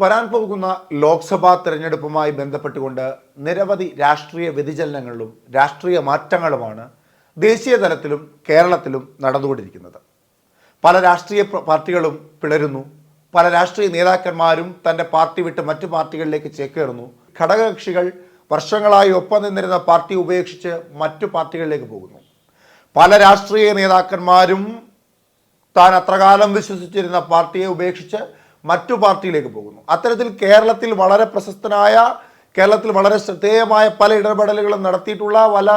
വരാൻ പോകുന്ന ലോക്സഭാ തെരഞ്ഞെടുപ്പുമായി ബന്ധപ്പെട്ടുകൊണ്ട് നിരവധി രാഷ്ട്രീയ വ്യതിചലനങ്ങളിലും രാഷ്ട്രീയ മാറ്റങ്ങളുമാണ് ദേശീയ തലത്തിലും കേരളത്തിലും നടന്നുകൊണ്ടിരിക്കുന്നത്. പല രാഷ്ട്രീയ പാർട്ടികളും പിളരുന്നു. പല രാഷ്ട്രീയ നേതാക്കന്മാരും തന്റെ പാർട്ടി വിട്ട് മറ്റു പാർട്ടികളിലേക്ക് ചേക്കേറുന്നു. ഘടകകക്ഷികൾ വർഷങ്ങളായി ഒപ്പം നിന്നിരുന്ന പാർട്ടി ഉപേക്ഷിച്ച് മറ്റു പാർട്ടികളിലേക്ക് പോകുന്നു. പല രാഷ്ട്രീയ നേതാക്കന്മാരും താൻ അത്രകാലം വിശ്വസിച്ചിരുന്ന പാർട്ടിയെ ഉപേക്ഷിച്ച് മറ്റു പാർട്ടിയിലേക്ക് പോകുന്നു. അത്തരത്തിൽ കേരളത്തിൽ വളരെ പ്രശസ്തനായ കേരളത്തിൽ വളരെ ശ്രദ്ധേയമായ പല ഇടപെടലുകളും നടത്തിയിട്ടുള്ള പല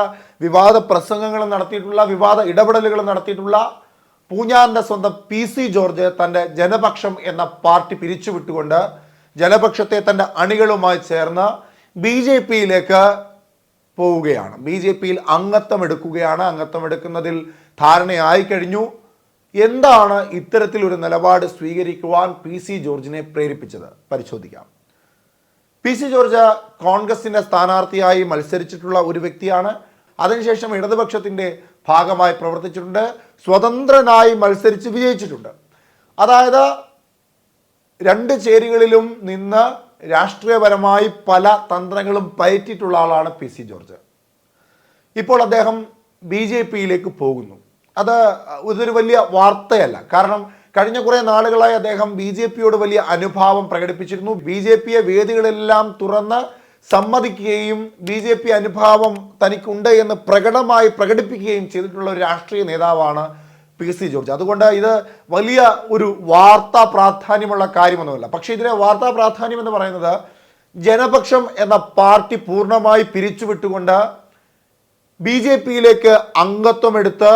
വിവാദ പ്രസംഗങ്ങളും നടത്തിയിട്ടുള്ള വിവാദ ഇടപെടലുകളും നടത്തിയിട്ടുള്ള പൂഞ്ഞാറിന്റെ സ്വന്തം പി സി ജോർജ് തന്റെ ജനപക്ഷം എന്ന പാർട്ടി പിരിച്ചുവിട്ടുകൊണ്ട് ജനപക്ഷത്തെ തന്റെ അണികളുമായി ചേർന്ന് ബി ജെ പിയിലേക്ക് പോവുകയാണ്. ബി ജെ പിയിൽ അംഗത്വം എടുക്കുകയാണ് അംഗത്വം എടുക്കുന്നതിൽ ധാരണയായി കഴിഞ്ഞു. എന്താണ് ഇത്തരത്തിലൊരു നിലപാട് സ്വീകരിക്കുവാൻ പി സി ജോർജിനെ പ്രേരിപ്പിച്ചത്? പരിശോധിക്കാം. പി സി ജോർജ് കോൺഗ്രസിന്റെ സ്ഥാനാർത്ഥിയായി മത്സരിച്ചിട്ടുള്ള ഒരു വ്യക്തിയാണ്. അതിനുശേഷം ഇടതുപക്ഷത്തിന്റെ ഭാഗമായി പ്രവർത്തിച്ചിട്ടുണ്ട്. സ്വതന്ത്രനായി മത്സരിച്ച് വിജയിച്ചിട്ടുണ്ട്. അതായത് രണ്ട് ചേരികളിലും നിന്ന് രാഷ്ട്രീയപരമായി പല തന്ത്രങ്ങളും പയറ്റിയിട്ടുള്ള ആളാണ് പി സി ജോർജ്. ഇപ്പോൾ അദ്ദേഹം ബി ജെ പിയിലേക്ക് പോകുന്നു. അത് ഇതൊരു വലിയ വാർത്തയല്ല. കാരണം കഴിഞ്ഞ കുറേ നാളുകളായി അദ്ദേഹം ബി ജെ പിയോട് വലിയ അനുഭാവം പ്രകടിപ്പിച്ചിരുന്നു. ബി ജെ പിയെ വേദികളെല്ലാം തുറന്ന് സമ്മതിക്കുകയും ബി ജെ പി അനുഭാവം തനിക്കുണ്ട് എന്ന് പ്രകടമായി പ്രകടിപ്പിക്കുകയും ചെയ്തിട്ടുള്ള ഒരു രാഷ്ട്രീയ നേതാവാണ് പി സി ജോർജ്. അതുകൊണ്ട് ഇത് വലിയ ഒരു വാർത്താ പ്രാധാന്യമുള്ള കാര്യമൊന്നുമല്ല. പക്ഷേ ഇതിലെ വാർത്താ പ്രാധാന്യം എന്ന് പറയുന്നത് ജനപക്ഷം എന്ന പാർട്ടി പൂർണമായി പിരിച്ചുവിട്ടുകൊണ്ട് ബി ജെ പിയിലേക്ക് അംഗത്വമെടുത്ത്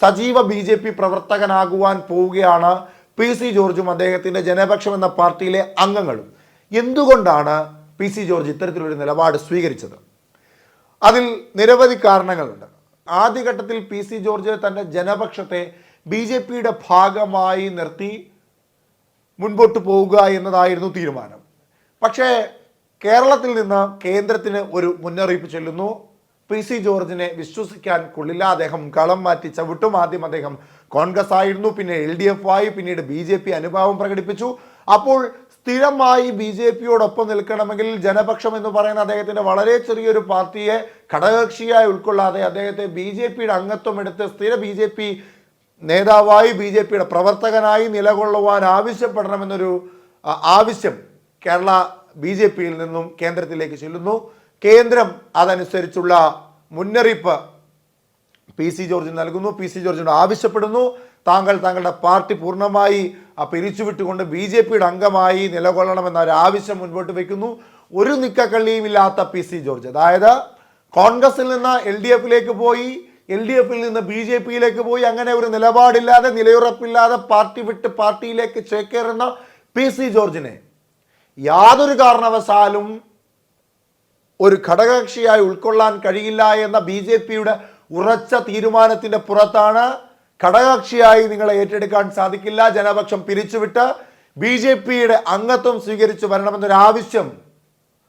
സജീവ ബി ജെ പി പ്രവർത്തകനാകുവാൻ പോവുകയാണ് പി സി ജോർജും അദ്ദേഹത്തിന്റെ ജനപക്ഷം എന്ന പാർട്ടിയിലെ അംഗങ്ങളും. എന്തുകൊണ്ടാണ് പി സി ജോർജ് ഇത്തരത്തിലൊരു നിലപാട് സ്വീകരിച്ചത്? അതിൽ നിരവധി കാരണങ്ങളുണ്ട്. ആദ്യഘട്ടത്തിൽ പി സി ജോർജ് തന്റെ ജനപക്ഷത്തെ ബി ജെ പിയുടെ ഭാഗമായി നിർത്തി മുൻപോട്ട് പോവുക എന്നതായിരുന്നു തീരുമാനം. പക്ഷേ കേരളത്തിൽ നിന്ന് കേന്ദ്രത്തിന് ഒരു മുന്നറിയിപ്പ് ചെല്ലുന്നു. പി സി ജോർജിനെ വിശ്വസിക്കാൻ കൊള്ളില്ല. അദ്ദേഹം കളം മാറ്റി ചവിട്ടും. ആദ്യം അദ്ദേഹം കോൺഗ്രസ് ആയിരുന്നു പിന്നെ എൽ ഡി എഫ് ആയി പിന്നീട് ബി ജെ പി അനുഭാവം പ്രകടിപ്പിച്ചു. അപ്പോൾ സ്ഥിരമായി ബി ജെ പിയോടൊപ്പം നിൽക്കണമെങ്കിൽ ജനപക്ഷം എന്ന് പറയുന്ന അദ്ദേഹത്തിന്റെ വളരെ ചെറിയൊരു പാർട്ടിയെ ഘടകകക്ഷിയായി ഉൾക്കൊള്ളാതെ അദ്ദേഹത്തെ ബി ജെ പിയുടെ അംഗത്വം എടുത്ത് സ്ഥിര ബി ജെ പി നേതാവായി ബി ജെ പിയുടെ പ്രവർത്തകനായി നിലകൊള്ളുവാൻ ആവശ്യപ്പെടണമെന്നൊരു ആവശ്യം കേരള ബി ജെ പിയിൽ നിന്നും കേന്ദ്രത്തിലേക്ക് ചെല്ലുന്നു. കേന്ദ്രം അതനുസരിച്ചുള്ള മുന്നറിയിപ്പ് പി സി ജോർജ് നൽകുന്നു. പി സി ജോർജിനോട് ആവശ്യപ്പെടുന്നു. താങ്കൾ താങ്കളുടെ പാർട്ടി പൂർണമായി പിരിച്ചുവിട്ടുകൊണ്ട് ബി ജെ പിയുടെ അംഗമായി നിലകൊള്ളണമെന്ന ഒരു ആവശ്യം മുൻപോട്ട് വയ്ക്കുന്നു ഒരു നിക്കക്കള്ളിയും ഇല്ലാത്ത പി സി ജോർജ്. അതായത് കോൺഗ്രസിൽ നിന്ന് എൽ ഡി എഫിലേക്ക് പോയി എൽ ഡി എഫിൽ നിന്ന് ബി ജെ പിയിലേക്ക് പോയി അങ്ങനെ ഒരു നിലപാടില്ലാതെ നിലയുറപ്പില്ലാതെ പാർട്ടി വിട്ട് പാർട്ടിയിലേക്ക് ചേക്കേറുന്ന പി സി ജോർജിനെ യാതൊരു കാരണവശാലും ഒരു ഘടകകക്ഷിയായി ഉൾക്കൊള്ളാൻ കഴിയില്ല എന്ന ബി ജെ പിയുടെ ഉറച്ച തീരുമാനത്തിന്റെ പുറത്താണ് ഘടകകക്ഷിയായി നിങ്ങളെ ഏറ്റെടുക്കാൻ സാധിക്കില്ല. ജനപക്ഷം പിരിച്ചുവിട്ട് ബി ജെ പിയുടെ അംഗത്വം സ്വീകരിച്ചു വരണമെന്നൊരു ആവശ്യം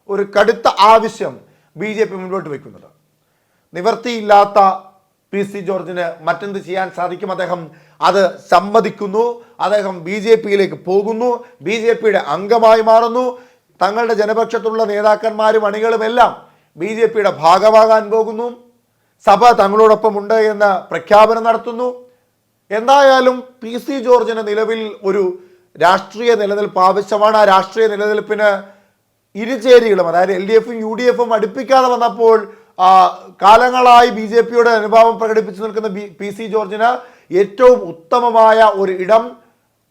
ഒരു കടുത്ത ആവശ്യം ബി ജെ പി മുൻപോട്ട് വയ്ക്കുന്നത്. നിവർത്തിയില്ലാത്ത പി സി ജോർജിന് മറ്റെന്ത് ചെയ്യാൻ സാധിക്കും? അദ്ദേഹം അത് സമ്മതിക്കുന്നു. അദ്ദേഹം ബി ജെ പിയിലേക്ക് പോകുന്നു. ബി ജെ പിയുടെ അംഗമായി മാറുന്നു. തങ്ങളുടെ ജനപക്ഷത്തുള്ള നേതാക്കന്മാരും അണികളുമെല്ലാം ബി ജെ പിയുടെ ഭാഗമാകാൻ പോകുന്നു. സഭ തങ്ങളോടൊപ്പമുണ്ട് എന്ന് പ്രഖ്യാപനം നടത്തുന്നു. എന്തായാലും പി സി ജോർജിന് നിലവിൽ ഒരു രാഷ്ട്രീയ നിലനിൽപ്പ് ആവശ്യമാണ്. ആ രാഷ്ട്രീയ നിലനിൽപ്പിന് ഇരുചേരികളും അതായത് എൽ ഡി എഫും യു ഡി എഫും അടുപ്പിക്കാതെ വന്നപ്പോൾ കാലങ്ങളായി ബി ജെ പിയുടെ അനുഭാവം പ്രകടിപ്പിച്ചു നിൽക്കുന്ന പി സി ജോർജിന് ഏറ്റവും ഉത്തമമായ ഒരു ഇടം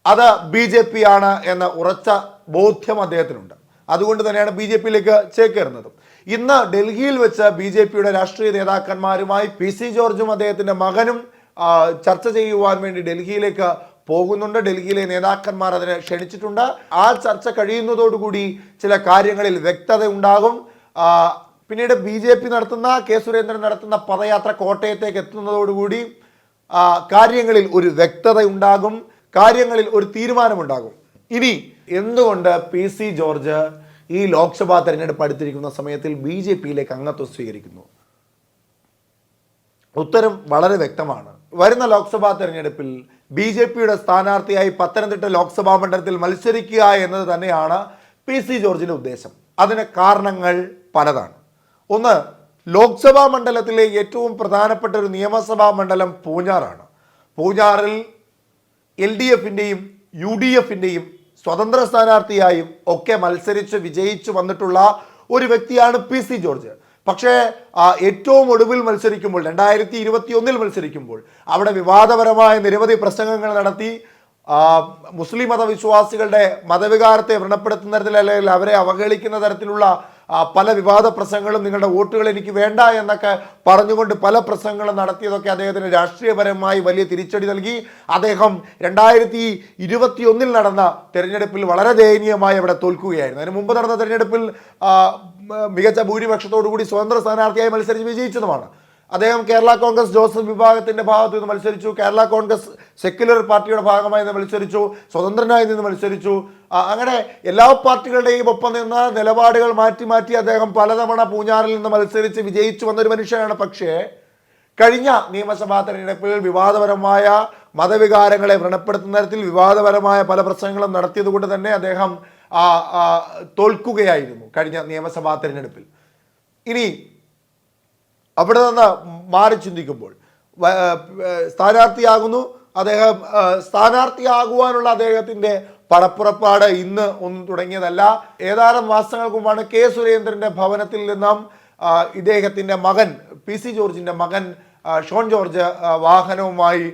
അത് ബി ജെ പി ആണ് എന്ന ഉറച്ച ബോധ്യം അദ്ദേഹത്തിനുണ്ട്. അതുകൊണ്ട് തന്നെയാണ് ബി ജെ പിയിലേക്ക് ചേക്കേറുന്നത്. ഇന്ന് ഡൽഹിയിൽ വെച്ച് ബി ജെ പിയുടെ രാഷ്ട്രീയ നേതാക്കന്മാരുമായി പി സി ജോർജും അദ്ദേഹത്തിന്റെ മകനും ചർച്ച ചെയ്യുവാൻ വേണ്ടി ഡൽഹിയിലേക്ക് പോകുന്നുണ്ട്. ഡൽഹിയിലെ നേതാക്കന്മാർ അതിനെ ക്ഷണിച്ചിട്ടുണ്ട്. ആ ചർച്ച കഴിയുന്നതോടുകൂടി ചില കാര്യങ്ങളിൽ വ്യക്തത ഉണ്ടാകും. പിന്നീട് ബി ജെ പി നടത്തുന്ന കെ സുരേന്ദ്രൻ നടത്തുന്ന പദയാത്ര കോട്ടയത്തേക്ക് എത്തുന്നതോടുകൂടി കാര്യങ്ങളിൽ ഒരു വ്യക്തത ഉണ്ടാകും. കാര്യങ്ങളിൽ ഒരു തീരുമാനമുണ്ടാകും. ഇനി എന്തുകൊണ്ട് പി സി ജോർജ് ഈ ലോക്സഭാ തെരഞ്ഞെടുപ്പ് അടുത്തിരിക്കുന്ന സമയത്തിൽ ബി ജെ പിയിലേക്ക് അംഗത്വം സ്വീകരിക്കുന്നു? ഉത്തരം വളരെ വ്യക്തമാണ്. വരുന്ന ലോക്സഭാ തെരഞ്ഞെടുപ്പിൽ ബി ജെ പിയുടെ സ്ഥാനാർത്ഥിയായി പത്തനംതിട്ട ലോക്സഭാ മണ്ഡലത്തിൽ മത്സരിക്കുക എന്നത് തന്നെയാണ് പി സി ജോർജിന്റെ ഉദ്ദേശം. അതിന് കാരണങ്ങൾ പലതാണ്. ഒന്ന് ലോക്സഭാ മണ്ഡലത്തിലെ ഏറ്റവും പ്രധാനപ്പെട്ട ഒരു നിയമസഭാ മണ്ഡലം പൂഞ്ഞാറാണ്. പൂഞ്ഞാറിൽ എൽ ഡി എഫിന്റെയും യു ഡി എഫിന്റെയും സ്വതന്ത്ര സ്ഥാനാർത്ഥിയായും ഒക്കെ മത്സരിച്ച് വിജയിച്ചു വന്നിട്ടുള്ള ഒരു വ്യക്തിയാണ് പി സി ജോർജ്. പക്ഷേ ഏറ്റവും ഒടുവിൽ മത്സരിക്കുമ്പോൾ രണ്ടായിരത്തി ഇരുപത്തി ഒന്നിൽ മത്സരിക്കുമ്പോൾ അവിടെ വിവാദപരമായ നിരവധി പ്രസംഗങ്ങൾ നടത്തി. മുസ്ലിം മതവിശ്വാസികളുടെ മതവികാരത്തെ വ്രണപ്പെടുത്തുന്ന തരത്തിൽ അല്ലെങ്കിൽ അവരെ അവഹേളിക്കുന്ന തരത്തിലുള്ള പല വിവാദ പ്രസംഗങ്ങളും നിങ്ങളുടെ വോട്ടുകൾ എനിക്ക് വേണ്ട എന്നൊക്കെ പറഞ്ഞുകൊണ്ട് പല പ്രസംഗങ്ങളും നടത്തിയതൊക്കെ അദ്ദേഹത്തിന് രാഷ്ട്രീയപരമായി വലിയ തിരിച്ചടി നൽകി. അദ്ദേഹം രണ്ടായിരത്തി ഇരുപത്തി ഒന്നിൽ നടന്ന തെരഞ്ഞെടുപ്പിൽ വളരെ ദയനീയമായി അവിടെ തോൽക്കുകയായിരുന്നു. അതിന് മുമ്പ് നടന്ന തെരഞ്ഞെടുപ്പിൽ മികച്ച ഭൂരിപക്ഷത്തോടു കൂടി സ്വതന്ത്ര സ്ഥാനാർത്ഥിയായി മത്സരിച്ച് വിജയിച്ചതുമാണ്. അദ്ദേഹം കേരള കോൺഗ്രസ് ജോസഫ് വിഭാഗത്തിന്റെ ഭാഗത്ത് നിന്ന് മത്സരിച്ചു. കേരള കോൺഗ്രസ് സെക്യുലർ പാർട്ടിയുടെ ഭാഗമായി നിന്ന് മത്സരിച്ചു. സ്വതന്ത്രനായി നിന്ന് മത്സരിച്ചു. അങ്ങനെ എല്ലാ പാർട്ടികളുടെയും ഒപ്പം നിന്ന് നിലപാടുകൾ മാറ്റി മാറ്റി അദ്ദേഹം പലതവണ പൂഞ്ഞാറിൽ നിന്ന് മത്സരിച്ച് വിജയിച്ചു വന്നൊരു മനുഷ്യനാണ്. പക്ഷേ കഴിഞ്ഞ നിയമസഭാ തെരഞ്ഞെടുപ്പിൽ വിവാദപരമായ മതവികാരങ്ങളെ വ്രണപ്പെടുത്തുന്ന തരത്തിൽ വിവാദപരമായ പല പ്രസംഗങ്ങളും നടത്തിയത് കൊണ്ട് തന്നെ അദ്ദേഹം തോൽക്കുകയായിരുന്നു കഴിഞ്ഞ നിയമസഭാ തെരഞ്ഞെടുപ്പിൽ. ഇനി അവിടെ നിന്ന് മാറി ചിന്തിക്കുമ്പോൾ. സ്ഥാനാർത്ഥിയാകുന്നു. അദ്ദേഹം സ്ഥാനാർത്ഥിയാകുവാനുള്ള അദ്ദേഹത്തിന്റെ പടപ്പുറപ്പാട് ഇന്ന് ഒന്നും തുടങ്ങിയതല്ല. ഏതാനും മാസങ്ങൾക്ക് മുമ്പാണ് കെ സുരേന്ദ്രന്റെ ഭവനത്തിൽ നിന്നും ഇദ്ദേഹത്തിന്റെ മകൻ പി സി ജോർജിന്റെ മകൻ ഷോൺ ജോർജ് വാഹനവുമായി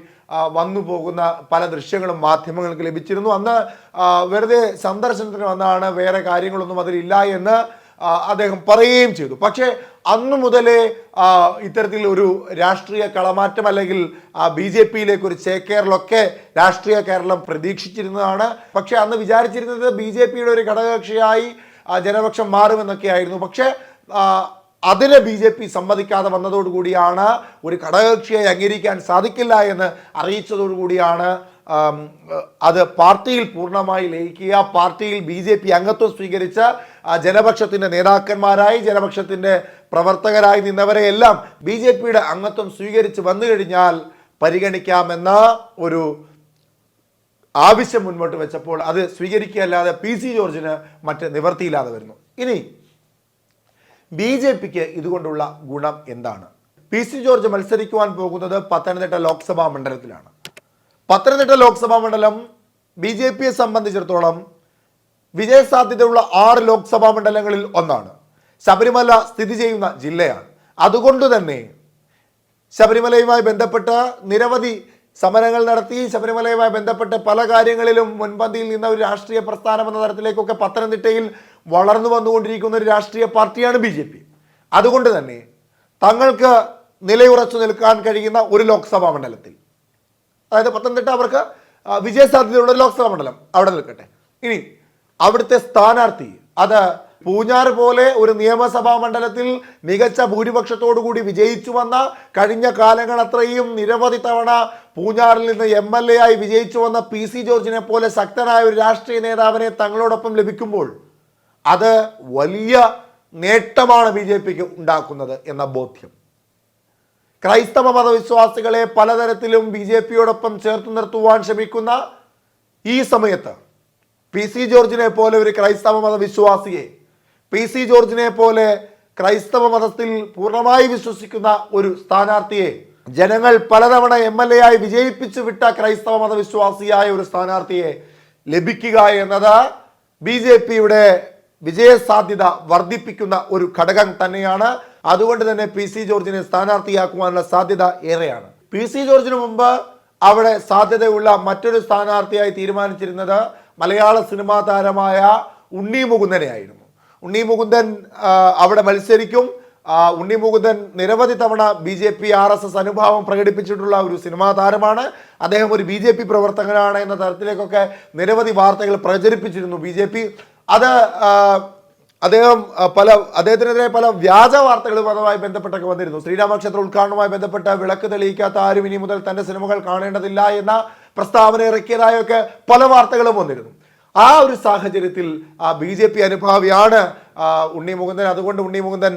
വന്നു പോകുന്ന പല ദൃശ്യങ്ങളും മാധ്യമങ്ങൾക്ക് ലഭിച്ചിരുന്നു. അന്ന് വെറുതെ സന്ദർശനത്തിന് വന്നാണ് വേറെ കാര്യങ്ങളൊന്നും അതിലില്ല എന്ന് അദ്ദേഹം പറയുകയും ചെയ്തു. പക്ഷേ അന്നു മുതലേ ഇത്തരത്തിൽ ഒരു രാഷ്ട്രീയ കളമാറ്റം അല്ലെങ്കിൽ ബി ജെ പിയിലേക്ക് ഒരു ചേക്കേറലൊക്കെ രാഷ്ട്രീയ കേരളം പ്രതീക്ഷിച്ചിരുന്നതാണ്. പക്ഷേ അന്ന് വിചാരിച്ചിരുന്നത് ബി ജെ പിയുടെ ഒരു ഘടകകക്ഷിയായി ജനപക്ഷം ജനപക്ഷം മാറുമെന്നൊക്കെയായിരുന്നു. പക്ഷേ അതിന് ബി ജെ പി സമ്മതിക്കാതെ വന്നതോടുകൂടിയാണ് ഒരു ഘടകകക്ഷിയെ അംഗീകരിക്കാൻ സാധിക്കില്ല എന്ന് അറിയിച്ചതോടുകൂടിയാണ് അത് പാർട്ടിയിൽ പൂർണമായി ലയിക്കുക പാർട്ടിയിൽ ബി ജെ പി അംഗത്വം സ്വീകരിച്ച ജനപക്ഷത്തിന്റെ നേതാക്കന്മാരായി ജനപക്ഷത്തിന്റെ പ്രവർത്തകരായി നിന്നവരെ എല്ലാം ബി ജെ പിയുടെ അംഗത്വം സ്വീകരിച്ച് വന്നു കഴിഞ്ഞാൽ പരിഗണിക്കാമെന്ന ഒരു ആവശ്യം മുന്നോട്ട് വെച്ചപ്പോൾ അത് സ്വീകരിക്കുകയല്ലാതെ പി സി ജോർജിന് മറ്റ് നിവർത്തിയില്ലാതെ വരുന്നു. ഇനി ബി ജെ പിക്ക് ഇതുകൊണ്ടുള്ള ഗുണം എന്താണ്? പി സി ജോർജ് മത്സരിക്കുവാൻ പോകുന്നത് പത്തനംതിട്ട ലോക്സഭാ മണ്ഡലത്തിലാണ്. പത്തനംതിട്ട ലോക്സഭാ മണ്ഡലം ബി ജെ പിയെ സംബന്ധിച്ചിടത്തോളം വിജയസാധ്യതയുള്ള ആറ് ലോക്സഭാ മണ്ഡലങ്ങളിൽ ഒന്നാണ്. ശബരിമല സ്ഥിതി ചെയ്യുന്ന ജില്ലയാണ്. അതുകൊണ്ട് തന്നെ ശബരിമലയുമായി ബന്ധപ്പെട്ട നിരവധി സമരങ്ങൾ നടത്തി ശബരിമലയുമായി ബന്ധപ്പെട്ട് പല കാര്യങ്ങളിലും മുൻപന്തിയിൽ നിന്ന ഒരു രാഷ്ട്രീയ പ്രസ്ഥാനം എന്ന തരത്തിലേക്കൊക്കെ പത്തനംതിട്ടയിൽ വളർന്നു വന്നുകൊണ്ടിരിക്കുന്ന ഒരു രാഷ്ട്രീയ പാർട്ടിയാണ് ബി ജെ പി. അതുകൊണ്ട് തന്നെ തങ്ങൾക്ക് നിലയുറച്ചു നിൽക്കാൻ കഴിയുന്ന ഒരു ലോക്സഭാ മണ്ഡലത്തിൽ. അതായത് പത്തനംതിട്ട അവർക്ക് വിജയസാധ്യതയുള്ള ലോക്സഭാ മണ്ഡലം അവിടെ നിൽക്കട്ടെ. ഇനി അവിടുത്തെ സ്ഥാനാർത്ഥി. അത് പൂഞ്ഞാർ പോലെ ഒരു നിയമസഭാ മണ്ഡലത്തിൽ മികച്ച ഭൂരിപക്ഷത്തോടുകൂടി വിജയിച്ചു വന്ന കഴിഞ്ഞ കാലങ്ങൾ അത്രയും നിരവധി തവണ പൂഞ്ഞാറിൽ നിന്ന് എം എൽ എ ആയി വിജയിച്ചു വന്ന പി സി ജോർജിനെ പോലെ ശക്തനായ ഒരു രാഷ്ട്രീയ നേതാവിനെ തങ്ങളോടൊപ്പം ലഭിക്കുമ്പോൾ അത് വലിയ നേട്ടമാണ് ബി ജെ പിക്ക് ഉണ്ടാക്കുന്നത് എന്ന ബോധ്യം. ക്രൈസ്തവ മതവിശ്വാസികളെ പലതരത്തിലും ബി ജെ പിയോടൊപ്പം ചേർത്ത് നിർത്തുവാൻ ശ്രമിക്കുന്ന ഈ സമയത്ത് പി സി ജോർജിനെ പോലെ ഒരു ക്രൈസ്തവ മത വിശ്വാസിയെ പി സി ജോർജിനെ പോലെ ക്രൈസ്തവ മതത്തിൽ പൂർണമായി വിശ്വസിക്കുന്ന ഒരു സ്ഥാനാർത്ഥിയെ ജനങ്ങൾ പലതവണ എം എൽ എ ആയി വിജയിപ്പിച്ചു വിട്ട ക്രൈസ്തവ മതവിശ്വാസിയായ ഒരു സ്ഥാനാർത്ഥിയെ ലഭിക്കുക എന്നത് ബി ജെ പിയുടെ വിജയസാധ്യത വർദ്ധിപ്പിക്കുന്ന ഒരു ഘടകം തന്നെയാണ്. അതുകൊണ്ട് തന്നെ പി സി ജോർജിനെ സ്ഥാനാർത്ഥിയാക്കുവാനുള്ള സാധ്യത ഏറെയാണ്. പി സി ജോർജിന് മുമ്പ് അവിടെ സാധ്യതയുള്ള മറ്റൊരു സ്ഥാനാർത്ഥിയായി തീരുമാനിച്ചിരുന്നത് മലയാള സിനിമാ താരമായ ഉണ്ണി മുകുന്ദനെയായിരുന്നു ഉണ്ണി മുകുന്ദൻ അവിടെ മത്സരിക്കും. ഉണ്ണി മുകുന്ദൻ നിരവധി തവണ B J P R S S അനുഭാവം പ്രകടിപ്പിച്ചിട്ടുള്ള ഒരു സിനിമാ താരമാണ്. അദ്ദേഹം ഒരു ബി ജെ പി പ്രവർത്തകനാണ് എന്ന തരത്തിലേക്കൊക്കെ നിരവധി വാർത്തകൾ പ്രചരിപ്പിച്ചിരുന്നു ബി ജെ പി. അത് അദ്ദേഹം പല അദ്ദേഹത്തിനെതിരെ പല വ്യാജ വാർത്തകളും അതുമായി ബന്ധപ്പെട്ടൊക്കെ വന്നിരുന്നു. ശ്രീരാമക്ഷേത്ര ഉദ്ഘാടനവുമായി ബന്ധപ്പെട്ട വിളക്ക് തെളിയിക്കാത്ത ആരും ഇനി മുതൽ തന്റെ സിനിമകൾ കാണേണ്ടതില്ല എന്ന പ്രസ്താവന ഇറക്കിയതായൊക്കെ പല വാർത്തകളും വന്നിരുന്നു. ആ ഒരു സാഹചര്യത്തിൽ ബി ജെ പി അനുഭാവിയാണ് ഉണ്ണി മുകുന്ദൻ. അതുകൊണ്ട് ഉണ്ണി മുകുന്ദൻ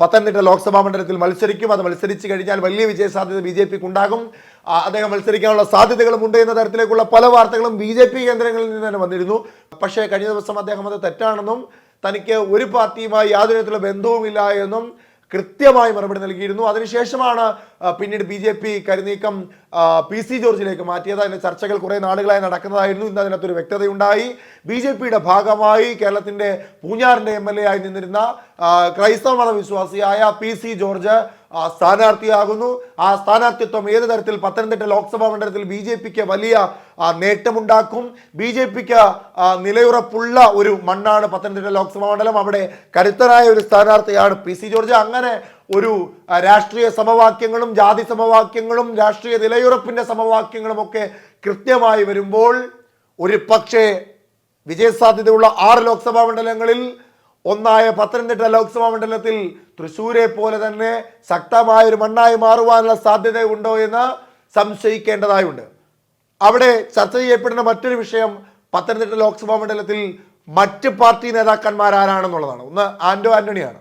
പത്തനംതിട്ട ലോക്സഭാ മണ്ഡലത്തിൽ മത്സരിക്കും. അത് മത്സരിച്ചു കഴിഞ്ഞാൽ വലിയ വിജയ സാധ്യത ബി ജെ പിക്ക് ഉണ്ടാകും അദ്ദേഹം മത്സരിക്കാനുള്ള സാധ്യതകളും ഉണ്ട് എന്ന തരത്തിലേക്കുള്ള പല വാർത്തകളും ബി ജെ പി കേന്ദ്രങ്ങളിൽ നിന്ന് തന്നെ വന്നിരുന്നു. പക്ഷേ കഴിഞ്ഞ ദിവസം അദ്ദേഹം അത് തെറ്റാണെന്നും തനിക്ക് ഒരു പാർട്ടിയുമായി യാതൊരു തരത്തിലുള്ള ബന്ധവുമില്ല എന്നും കൃത്യമായി മറുപടി നൽകിയിരുന്നു. അതിനുശേഷമാണ് പിന്നീട് ബി ജെ പി കരുനീക്കം പി സി ജോർജിലേക്ക് മാറ്റിയത്. അതിന്റെ ചർച്ചകൾ കുറെ നാളുകളായി നടക്കുന്നതായിരുന്നു. ഇന്ന് അതിനകത്തൊരു വ്യക്തതയുണ്ടായി. ബി ജെ പിയുടെ ഭാഗമായി കേരളത്തിന്റെ പൂഞ്ഞാറിന്റെ എം എൽ എ ആയി നിന്നിരുന്ന ക്രൈസ്തവ മതവിശ്വാസിയായ പി സി ജോർജ് സ്ഥാനാർത്ഥിയാകുന്നു. ആ സ്ഥാനാർത്ഥിത്വം ഏത് തരത്തിൽ പത്തനംതിട്ട ലോക്സഭാ മണ്ഡലത്തിൽ ബി ജെ പിക്ക് വലിയ നേട്ടമുണ്ടാക്കും. ബി ജെ പിക്ക് നിലയുറപ്പുള്ള ഒരു മണ്ണാണ് പത്തനംതിട്ട ലോക്സഭാ മണ്ഡലം. അവിടെ കരുത്തനായ ഒരു സ്ഥാനാർത്ഥിയാണ് പി സി ജോർജ്. അങ്ങനെ ഒരു രാഷ്ട്രീയ സമവാക്യങ്ങളും ജാതി സമവാക്യങ്ങളും രാഷ്ട്രീയ നിലയുറപ്പിന്റെ സമവാക്യങ്ങളും ഒക്കെ കൃത്യമായി വരുമ്പോൾ ഒരു പക്ഷേ വിജയസാധ്യതയുള്ള ആറ് ലോക്സഭാ മണ്ഡലങ്ങളിൽ ഒന്നായ പത്തനംതിട്ട ലോക്സഭാ മണ്ഡലത്തിൽ തൃശ്ശൂരെ പോലെ തന്നെ ശക്തമായ ഒരു മണ്ണായി മാറുവാനുള്ള സാധ്യത ഉണ്ടോ എന്ന് സംശയിക്കേണ്ടതായുണ്ട്. അവിടെ ചർച്ച ചെയ്യപ്പെടുന്ന മറ്റൊരു വിഷയം പത്തനംതിട്ട ലോക്സഭാ മണ്ഡലത്തിൽ മറ്റ് പാർട്ടി നേതാക്കന്മാർ ആരാണെന്നുള്ളതാണ് ഒന്ന് ആന്റോ ആന്റണിയാണ്.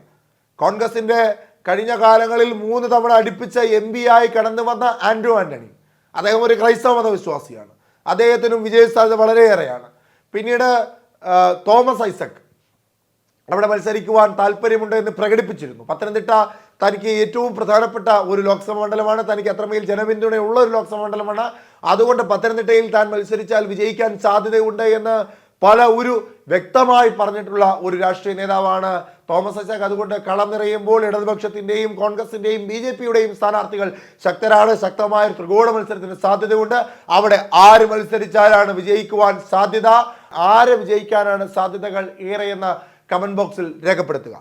കോൺഗ്രസിന്റെ കഴിഞ്ഞ കാലങ്ങളിൽ മൂന്ന് തവണ അടുപ്പിച്ച എം പി ആയി കടന്നു വന്ന ആൻഡ്രോ ആന്റണി. അദ്ദേഹം ഒരു ക്രൈസ്തവ മതവിശ്വാസിയാണ് അദ്ദേഹത്തിനും വിജയ വിജയസാധ്യത വളരെയേറെയാണ്. പിന്നീട് തോമസ് ഐസക് അവിടെ മത്സരിക്കുവാൻ താല്പര്യമുണ്ട് എന്ന് പ്രകടിപ്പിച്ചിരുന്നു. പത്തനംതിട്ട തനിക്ക് ഏറ്റവും പ്രധാനപ്പെട്ട ഒരു ലോക്സഭാ മണ്ഡലമാണ്. തനിക്ക് അത്രമേൽ ജനപിന്തുണയുള്ള ഒരു ലോക്സഭാ മണ്ഡലമാണ്. അതുകൊണ്ട് പത്തനംതിട്ടയിൽ താൻ മത്സരിച്ചാൽ വിജയിക്കാൻ സാധ്യതയുണ്ട് എന്ന് പല ഒരു വ്യക്തമായി പറഞ്ഞിട്ടുള്ള ഒരു രാഷ്ട്രീയ നേതാവാണ് തോമസ് ഐസക്. അതുകൊണ്ട് കളം നിറയുമ്പോൾ ഇടതുപക്ഷത്തിന്റെയും കോൺഗ്രസിന്റെയും ബി ജെ പിയുടെയും സ്ഥാനാർത്ഥികൾ ശക്തരാണ്. ശക്തമായ ത്രികോണ മത്സരത്തിന് സാധ്യതയുണ്ട്. അവിടെ ആര് മത്സരിച്ചാലാണ് വിജയിക്കുവാൻ സാധ്യത? ആര് വിജയിക്കാനാണ് സാധ്യതകൾ ഏറെയെന്ന് കമന്റ് ബോക്സിൽ രേഖപ്പെടുത്തുക.